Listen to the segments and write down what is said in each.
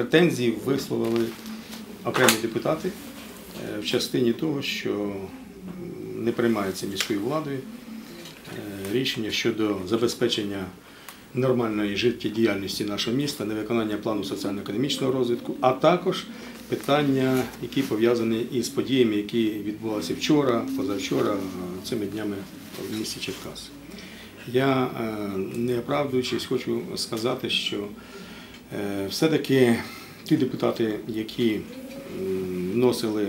претензії висловили окремі депутати е, в частині того, що не приймається міською владою е, рішення щодо забезпечення нормальної життєдіяльності нашого міста, невиконання плану соціально-економічного розвитку, а також питання, які пов'язані із подіями, які відбулися вчора, позавчора, цими днями в місті Черкас. Я, е, не оправдуючись, хочу сказати, що все-таки ті депутати, які вносили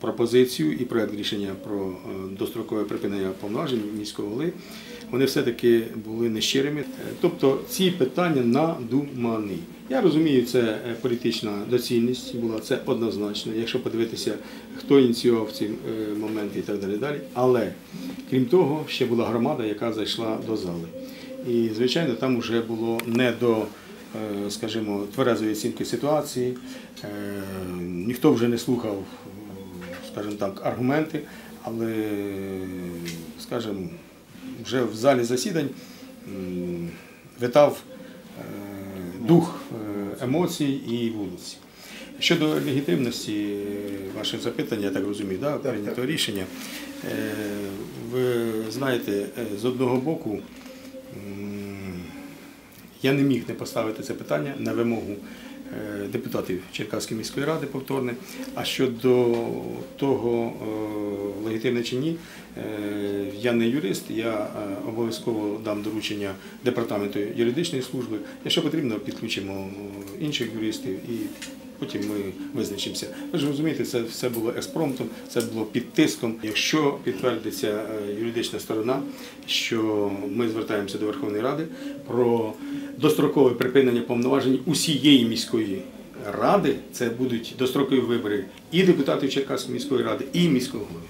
пропозицію і проект рішення про е, дострокове припинення повноважень міського голови, вони все-таки були нещирими. Е, Тобто ці питання надумані. Я розумію, це е, політична доцільність була, це однозначно, якщо подивитися, хто ініціював ці е, моменти і так далі. далі. Але крім того, ще була громада, яка зайшла до зали. І, звичайно, там вже було не до, е, скажімо, тверезої оцінки ситуації. Е, Ніхто вже не слухав, е, скажімо так, аргументи, але, скажімо, вже в залі засідань витав е, дух е, емоцій і вулиці. Щодо легітимності е, ваших запитань, я так розумію, да, прийнято рішення. Е, Ви знаєте, е, з одного боку, я не міг не поставити це питання на вимогу е, депутатів Черкаської міської ради повторне. А щодо того, е, легітимне чи ні, е, я не юрист, я обов'язково дам доручення департаменту юридичної служби. Якщо потрібно, підключимо інших юристів і потім ми визначимося. Ви ж розумієте, це все було експромтом, це було під тиском. Якщо підтвердиться е, юридична сторона, що ми звертаємося до Верховної Ради про дострокове припинення повноважень усієї міської ради, це будуть дострокові вибори і депутатів Черкаської міської ради, і міського голови.